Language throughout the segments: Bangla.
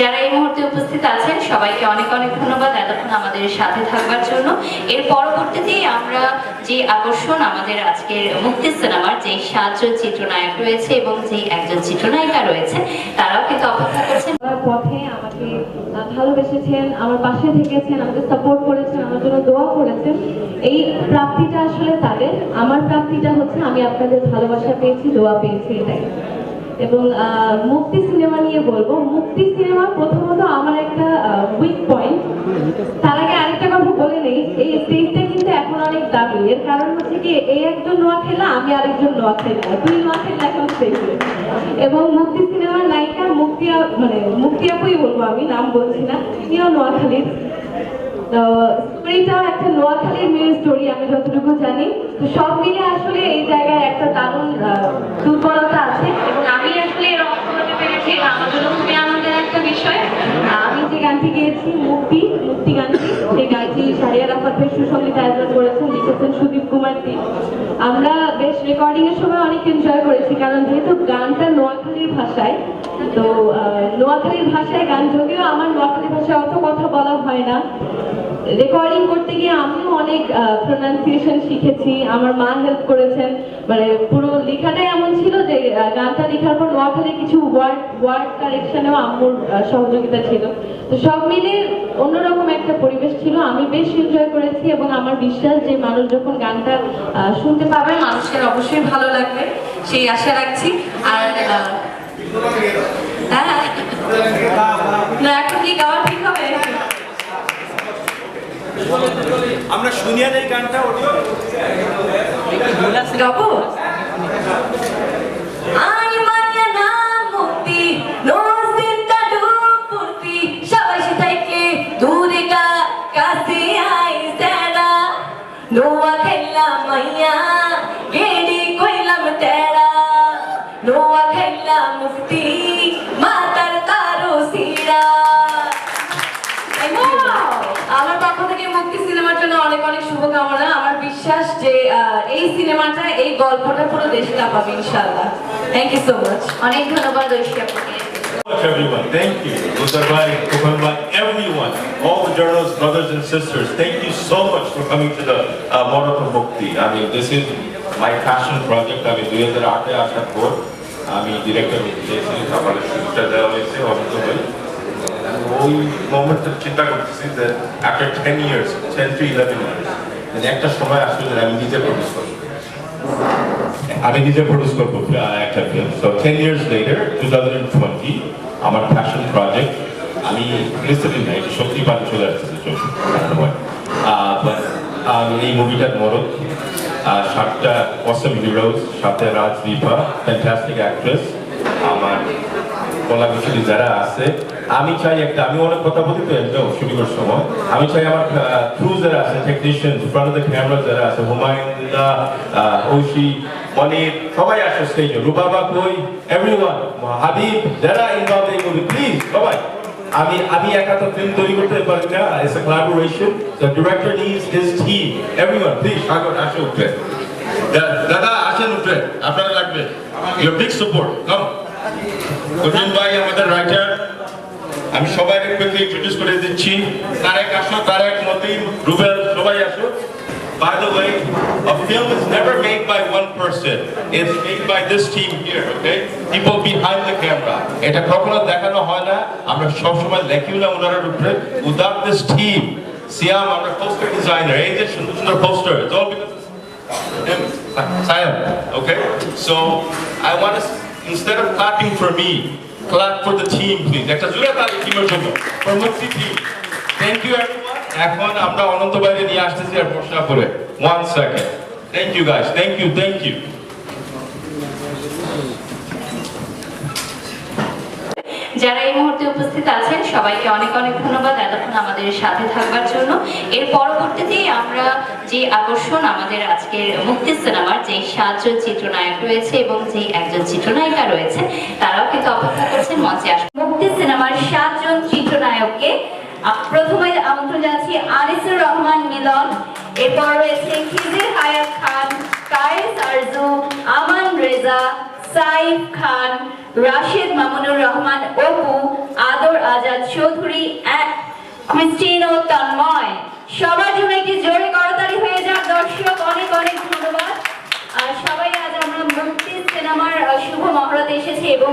যারা এই মুহূর্তে উপস্থিত আছেন, সবাইকে অনেক অনেক ধন্যবাদ এতক্ষণ আমাদের সাথে থাকবার জন্য। এর পরবর্তীতেই আমরা যে আকর্ষণ আমাদের আজকের মুক্তি সিনেমার যে সাতজন চিত্রনায়ক রয়েছে এবং যে একজন চিত্রনায়িকা রয়েছে, তারাও কিন্তু অপেক্ষা করছেন। পথে আমাকে ভালোবেসেছেন, আমার পাশে থেকেছেন, আমাকে সাপোর্ট করেছেন, আমার জন্য দোয়া করেছেন। এই প্রাপ্তিটা আসলে তাদের, আমার প্রাপ্তিটা হচ্ছে আমি আপনাদের ভালোবাসা পেয়েছি, দোয়া পেয়েছি এটাই। এবং মুক্তি সিনেমা নিয়ে বলব। মুক্তি সিনেমা প্রথমত আমার একটা উইক পয়েন্ট তার আগে আরেকটা কথা বলে নেই। এই স্টেজটা কিন্তু এখন অনেক দামি। এর কারণ হচ্ছে কি, এই একজন নোয়া খেলা আমি আরেকজন নোয়া খেলা দুই নোয়া খেলা এখন। স্টেজে এবং মুক্তি সিনেমার নায়িকা মুক্তি মানে মুক্তি আপুই বলব আমি, নাম বলছি না। তিনিও নোয়াখালীর। তো স্টোরিটা একটা নোয়াখালীর মেয়ের স্টোরি আমি যতটুকু জানি। তো সব মিলে আসলে এই জায়গায় একটা দারুণ দুর্বলতা আছে এবং আমি আসলে এর অংশ পেরেছি আমার জন্য খুবই আনন্দের একটা বিষয়। আমি যে গানটি গিয়েছি, মুক্তি মুক্তি গানটি সেই গানটি সারিয়া রাফাতের সুসঙ্গীত আয়োজন করেছেন লিখেছেন সুদীপ কুমার দীপ। আমরা বেশ রেকর্ডিং এর সময় অনেক এনজয় করেছি, কারণ যেহেতু গানটা নোয়াখালীর ভাষায়, তো নোয়াখালীর ভাষায় গান যদিও আমার নোয়াখালী ভাষায় অত কথা বলা হয় না। রেকর্ডিং করতে গিয়ে আমিও অনেক প্রোনাউন্সিয়েশন শিখেছি। আমার মা হেল্প করেছেন। মানে পুরো লেখাটাই এমন ছিল যে গানটা লেখার পর নোয়াখালী কিছু ওয়ার্ড ওয়ার্ড কারেকশনেও আম্মুর সহযোগিতা ছিল। তো সব মিলে অন্যরকম একটা পরিবেশ ছিল। আমি বেশ এনজয় করেছি এবং আমার বিশ্বাস যে মানুষ যখন গানটা শুনতে পাবে, মানুষের অবশ্যই ভালো লাগবে। সেই আশা রাখছি। আর হ্যাঁ। না, এখন কি গাওয়া ঠিক হবে? আমরা শুনিয়া নেই গানটা ওটা গাবো? শুভকামনা আমার বিশ্বাস যে এই সিনেমাটা এই গল্পটা পুরো দেশে কাঁপাবে ইনশাআল্লাহ থ্যাংক ইউ সো মাচ অনেক ধন্যবাদ Oishi much everyone. Thank you. Muzarbai, Kukumba, everyone, all the journalists, brothers and sisters, thank you so much for coming to the uh, Morata Mukti. I mean, this is my passion project. I mean, 2008 আসার পর আমি ডিরেক্টর হয়েছি আমার শুরুটা দেওয়া হয়েছে অমিত ভাই ওই মোমেন্টটা চিন্তা করতেছি যে after ten years ten to eleven years একটা সময় আসলে আমি নিজে প্রডিউস করব। আমি নিজে প্রডিউস করব একটা film so ten years later two thousand twenty আমার ফ্যাশন প্রজেক্ট আমি গ্লিসারিন না এটা সত্যি পানি চলে আসছে এই মুভিটার মরক সাতটা অসম হিরোজ সাথে রাজ দীপা ফ্যান্টাস্টিক অ্যাক্ট্রেস কলা বিশ্বজি যারা আছে, আমি চাই একটা, আমি অনেক কথা বলি তো একটা শুটিংয়ের সময়, আমি চাই আমার ক্রু যারা আছে technician front of the camera যারা আছে হুমায়ুন ঐশী, মনির, সবাই আসো স্টেজে রুবাবা কই এভরিওয়ান হাবিব, যারা ইনভলভ এই মুভি প্লিজ সবাই। আমি আমি একা তো ফিল্ম তৈরি করতে পারি না it's a collaboration the director needs his team everyone please Sagar, আসো, উঠে। দাদা, আসেন, উঠে, আপনারা লাগবে ইউর বিগ সাপোর্ট কাম কঠিন ভাই আমাদের রাইটার আমি সবাইকে কুইকলি ইন্ট্রোডিউস করে দিচ্ছি তারেক আসো তারেক মতিন রুবেল সবাই আসো By the way, a film is never made by one person. It's made by this team here, okay? People behind the camera. এটা কখনো দেখানো হয় না আমরা সবসময় লেখিও না ওনার উপরে উইদাউট দিস টিম সিয়াম আমরা পোস্টার ডিজাইনার এই যে সুন্দর সুন্দর poster it's all because Sayam. Okay? So I want to, instead of clapping for me, clap for the team, please. একটা জোরে তালি টিমের জন্য for team. Thank you everyone. এখন আমরা অনন্ত বাইরে নিয়ে আসতেছি আর one second. Thank you guys. Thank you. Thank you. যারা এই মুহূর্তে উপস্থিত আছেন, সবাইকে অনেক অনেক ধন্যবাদ এতক্ষণ আমাদের সাথে থাকবার জন্য। এর পরবর্তীতেই আমরা যে আকর্ষণ আমাদের আজকের মুক্তি সিনেমার যে সাতজন চিত্রনায়ক রয়েছে এবং যে একজন চিত্রনায়িকা রয়েছে, তারাও কিন্তু অপেক্ষা করছেন মঞ্চে আস মুক্তি সিনেমার সাতজন চিত্রনায়ককে প্রথমে আমন্ত্রণ জানাচ্ছি আনিসুর রহমান মিলন। এরপর রয়েছে খিজির হায়াত খান, কায়েস আরজু, আমান রেজা সাইফ খান, রাশেদ মামুনুর রহমান, অপু, আদর আজাদ চৌধুরী ক্রিস্টিনো তন্ময়। সবার জন্য একটি জোরে করতালি হয়ে যাক। দর্শক, অনেক অনেক ধন্যবাদ। আর সবাই আজ আমরা মুক্তি সিনেমার শুভ মহরতে এসেছি এবং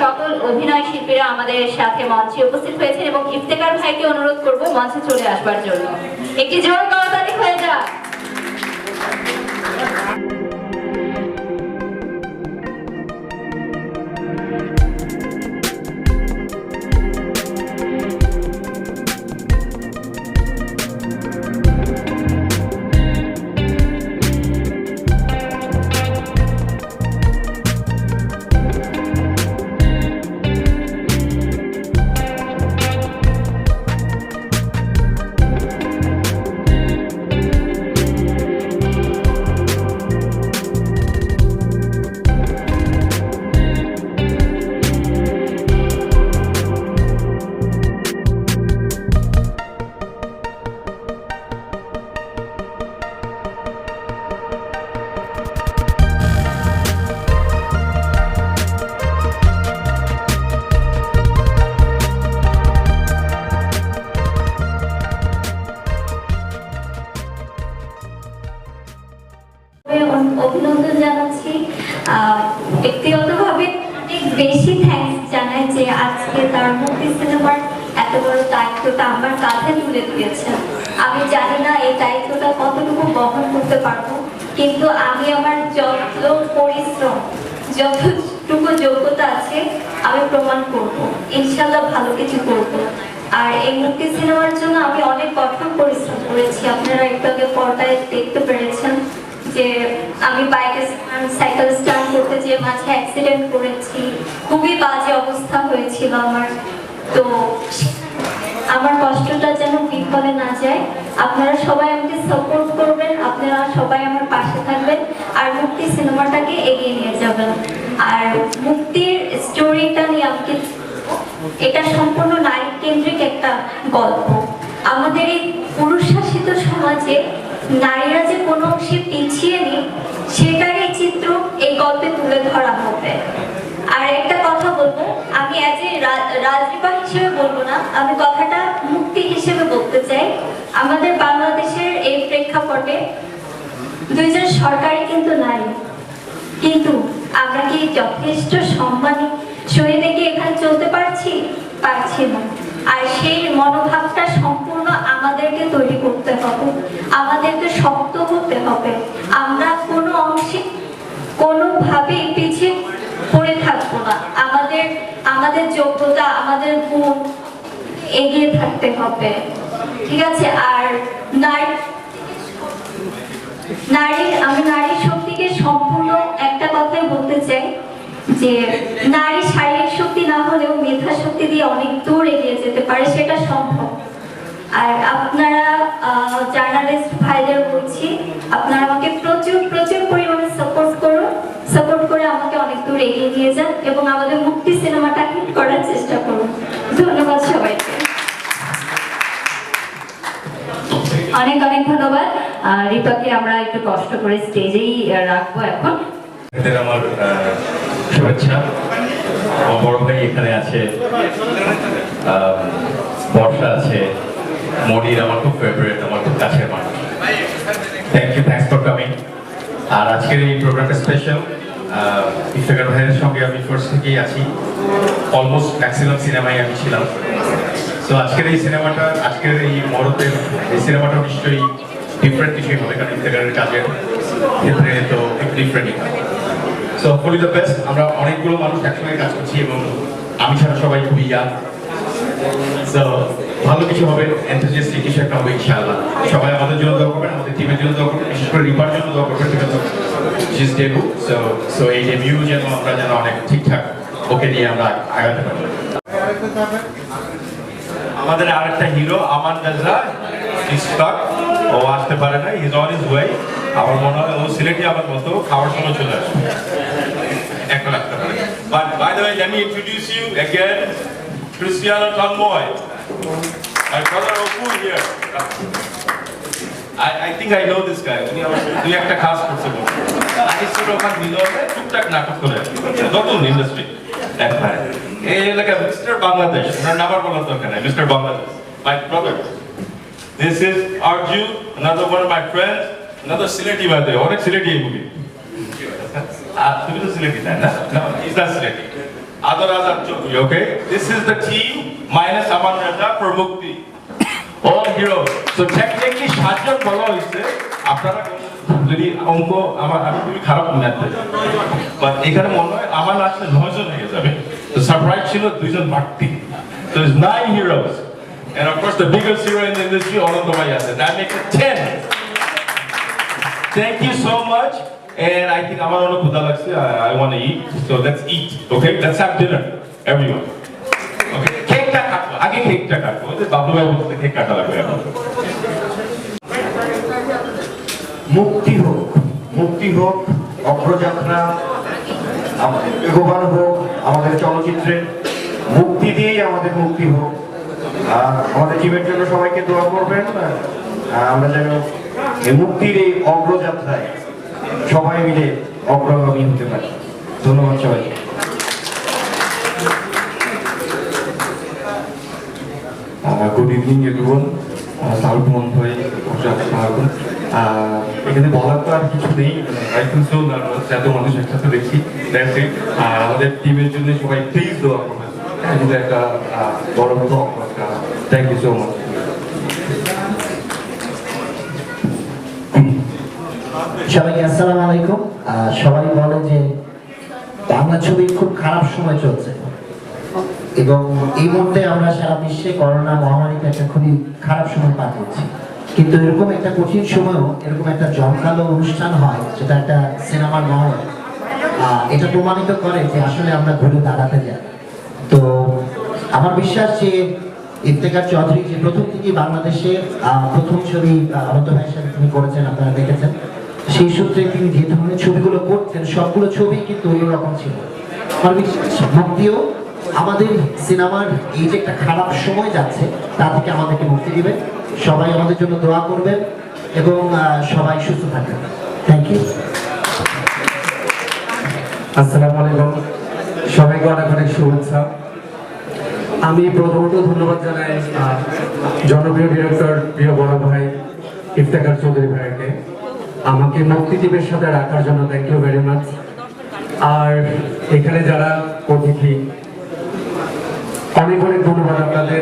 সকল অভিনয় শিল্পীরা আমাদের সাথে মঞ্চে উপস্থিত হয়েছেন এবং ইফতেকার ভাইকে অনুরোধ করব মঞ্চে চলে আসবার জন্য। একটি জোর করতালি হয়ে যাক। আমার তুলে দিয়েছেন আমি জানি না এই দায়িত্বটা কতটুকু বহন করতে পারব, কিন্তু আমি আমার যত পরিশ্রম, যতটুকু যোগ্যতা আছে, আমি প্রমাণ করব। ইনশাল্লাহ ভালো কিছু করব। আর এই মুক্তি সিনেমার জন্য আমি অনেক কঠোর পরিশ্রম করেছি। আপনারা একটু আগে পর্দায় দেখতে পেরেছেন যে আমি বাইকে সাইকেল স্টার্ট করতে যেয়ে মাঝে অ্যাক্সিডেন্ট করেছি। খুবই বাজে অবস্থা হয়েছিল আমার। তো আমার কষ্টটা যেন বিফলে না যায়। আপনারা সবাই আমাকে সাপোর্ট করবেন, আপনারা সবাই আমার পাশে থাকবেন, আর মুক্তি সিনেমাটাকে এগিয়ে নিয়ে যাবেন। আর মুক্তির স্টোরিটা নিয়ে আমাকে এটা সম্পূর্ণ নারী কেন্দ্রিক একটা গল্প। আমাদের এই পুরুষ শাসিত সমাজে নারীরা যে কোনো অংশে পিছিয়ে নেই সেটার এই চিত্র এই গল্পে তুলে ধরা হবে। আর একটা কথা বলব, আমি এ রাজনীবা হিসেবে বলব না। আমি কথাটা মুক্তি হিসেবে বলতে চাই। আমাদের বাংলাদেশের এই প্রেক্ষাপটে দুইজন সরকারই কিন্তু নারী কিন্তু আমরা কি যথেষ্ট সম্মানী, শরীরে কি এখানে চলতে পারছি? পারছি না। আর সেই মনোভাবটা সম্পূর্ণ আমাদেরকে তৈরি করতে হবে। আমাদেরকে শক্ত হতে হবে। আমরা কোনো অংশে কোনোভাবেই পিছিয়ে আমাদের যোগ্যতা, আমাদের গুণ এগিয়ে থাকতে হবে। ঠিক আছে? আর নারী আমি নারী শক্তিকে সম্পূর্ণ একটা কথাই বলতে চাই যে, নারী শারীরিক শক্তি না হলেও মেধা শক্তি দিয়ে অনেক দূর এগিয়ে যেতে পারে, সেটা সম্ভব। আর আপনারা জার্নালিস্ট ভাইদের বলছি, আপনারা আমাকে প্রচুর প্রচুর অনেক অনেক ধন্যবাদ। রিপাকে আমরা একটু কষ্ট করে স্টেজেই রাখব এখন। আমার শুভেচ্ছা। আমার বড় ভাই এখানে আছে বর্ষা আছে, মনির আমার খুব ফেভারিট আমার খুব কাছের মানুষ। Thank you thanks for coming আর আজকের এই প্রোগ্রামটা স্পেশাল ইফতেকার ভাইয়ের সঙ্গে আমি ফার্স্ট থেকেই আছি। অলমোস্ট ম্যাক্সিমাম সিনেমায় আমি ছিলাম। তো আজকের এই সিনেমাটা, আজকের এই মরতের এই সিনেমাটা নিশ্চয়ই ডিফারেন্ট কিছুই হবে, কারণ ইফতেকারের কাজের ক্ষেত্রে তো হবে। সো হপফুলি দ্য বেস্ট আমরা অনেকগুলো মানুষ একসঙ্গে কাজ করছি এবং আমি ছাড়া সবাই খুবই ইয়াং সো ভালো কিছু হবে এনথুজিয়াস্টিক কিছু একটা হবে, ইনশাআল্লাহ। সবাই আমাদের জন্য দোয়া করবেন, আমাদের টিমের জন্য দোয়া করবেন, বিশেষ করে রিপার জন্য দোয়া করবেন because this debut so so এই ডেবিউ যেন আমরা যেন অনেক ঠিকঠাক ওকে নিয়ে আমরা আগাতে পারি। আমাদের আরেকটা হিরো আমান গাজরা ও আসতে পারে না ইজ অন ইজ ওয়ে আমার মনে হয় ও সিলেটি আমার মতো খাওয়ার সময় চলে আসবে। একটা লাগতে পারে বাট বাই একটা কাজ করছে বলে। ভিতরে টুকটাক নাটক করে নতুন ইন্ডাস্ট্রি একবারে। এই এলাকা মিস্টার বাংলাদেশ ওনার নাম্বার বলার দরকার নাই mister Bangladesh my brother this is Arzu another one of my friends, another Sylheti বাদে অনেক সিলেটি এই মুভি আর তুমি তো সিলেটি না? No, he's not সিলেটি আদর other Chowdhury okay this is the team minus Aman Raja for Mukti all hero so technically সাতজন বলা হয়েছে। আপনারা যদি অঙ্ক আমার আমি খুবই খারাপ ম্যাথে বাট এখানে মনে হয় আমার আসলে নয়জন হয়ে যাবে তো সারপ্রাইজ ছিল দুইজন বাড়তি So it's nine heroes. And of course, the biggest hero in the industry, Bhai Yasser. That makes it 10. Thank you so much. And I think আমার অনেক ক্ষুধা I, want to eat. So let's eat. Okay? Let's have dinner. Everyone. Okay? কাটবো। আগে কেকটা কাটবো। ওই যে বাবলু ভাই বলতে কেক কাটা লাগবে এখন। মুক্তি হোক মুক্তি হোক, অগ্রযাত্রা বেগবান হোক, আমাদের চলচ্চিত্রে মুক্তি দিয়েই আমাদের মুক্তি হোক। আর আমাদের টিমের জন্য সবাইকে দোয়া করবেন। আমরা যেন এই মুক্তির এই অগ্রযাত্রায় সবাই মিলে অগ্রগামী হতে পারি। ধন্যবাদ সবাইকে। গুড ইভিনিং এভরিওয়ান সালমান ভাই আসসালামাইকুম এখানে বলার তো আর কিছু নেই। এত মানুষ একসাথে দেখছি দ্যাটস আর আমাদের টিমের জন্য সবাই প্লিজ হ্যাঁ, একটা বড় মতো থ্যাংক ইউ সো মাচ সবাইকে আসসালামু আলাইকুম। সবাই বলে যে বাংলা ছবির খুব খারাপ সময় চলছে। এবং এই মুহূর্তে আমরা সারা বিশ্বে করোনা মহামারীতে একটা খুবই খারাপ সময় পার করছি কিন্তু এরকম একটা কঠিন সময়ও এরকম একটা জমকালো অনুষ্ঠান হয় যেটা একটা সিনেমার আহ, এটা প্রমাণিত করে যে আসলে আমরা ঘুরে দাঁড়াতে যাই। তো আমার বিশ্বাস যে ইফতেখার চৌধুরী যে প্রথম থেকে বাংলাদেশে প্রথম ছবি অনন্ত ভাইয়ের তিনি করেছেন আপনারা দেখেছেন সেই সূত্রে তিনি যে ধরনের ছবিগুলো করতেন সবগুলো ছবি কিন্তু অন্যরকম ছিল। আমার বিশ্বাস মুক্তিও আমাদের সিনেমার এই যে একটা খারাপ সময় যাচ্ছে তা থেকে আমাদেরকে মুক্তি দিবে সবাই আমাদের জন্য দোয়া করবেন এবং সবাই সুস্থ থাকবেন। থ্যাংক ইউ আসসালামু আলাইকুম। সবাইকে অনেক অনেক শুভেচ্ছা। আমি প্রথমত ধন্যবাদ জানাই জনপ্রিয় ডিরেক্টর প্রিয় বড় ভাই ইফতেখার চৌধুরী ভাইকে। আমাকে মুক্তি টিমের সাথে রাখার জন্য থ্যাংক ইউ ভেরি মাচ আর এখানে যারা অতিথি অনেক অনেক ধন্যবাদ আপনাদের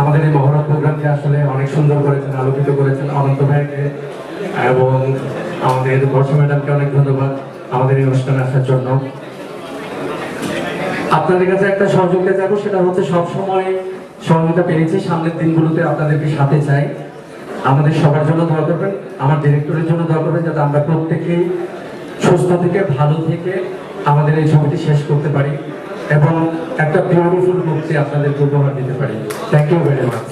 আমাদের এই মহরত প্রোগ্রামকে আসলে অনেক সুন্দর করেছেন, আলোকিত করেছেন অনন্ত ভাইকে। এবং আমাদের বর্ষা ম্যাডামকে অনেক ধন্যবাদ আমাদের এই অনুষ্ঠানে আসার জন্য। আপনাদের কাছে একটা সহযোগিতা যাব সেটা হচ্ছে সব সময় সহযোগিতা পেয়েছি। সামনের দিনগুলোতে আপনাদেরকে সাথে চাই। আমাদের সবার জন্য দোয়া করবেন, আমার ডিরেক্টরের জন্য দোয়া করবেন, যাতে আমরা প্রত্যেকেই সুস্থ থেকে, ভালো থেকে আমাদের এই ছবিটি শেষ করতে পারি। এবং একটা বিউটিফুল মুক্তি আপনাদের উপহার দিতে পারি। Thank you very much